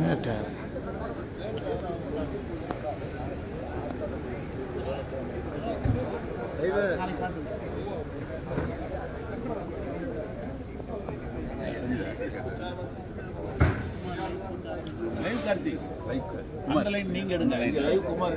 என்னட்ட லைவ் கார்த்திக். அந்த லைன் நீங்க எடுங்க. லைவ் குமார்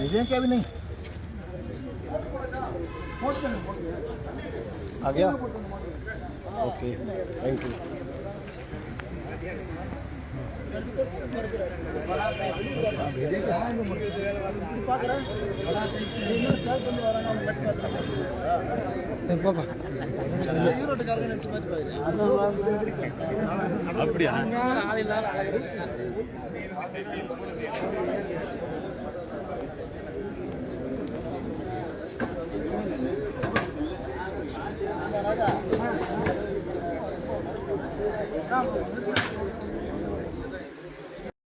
विजय क्या भी नहीं? आ गया। ओके थैंक यू அப்படியா? ஆ.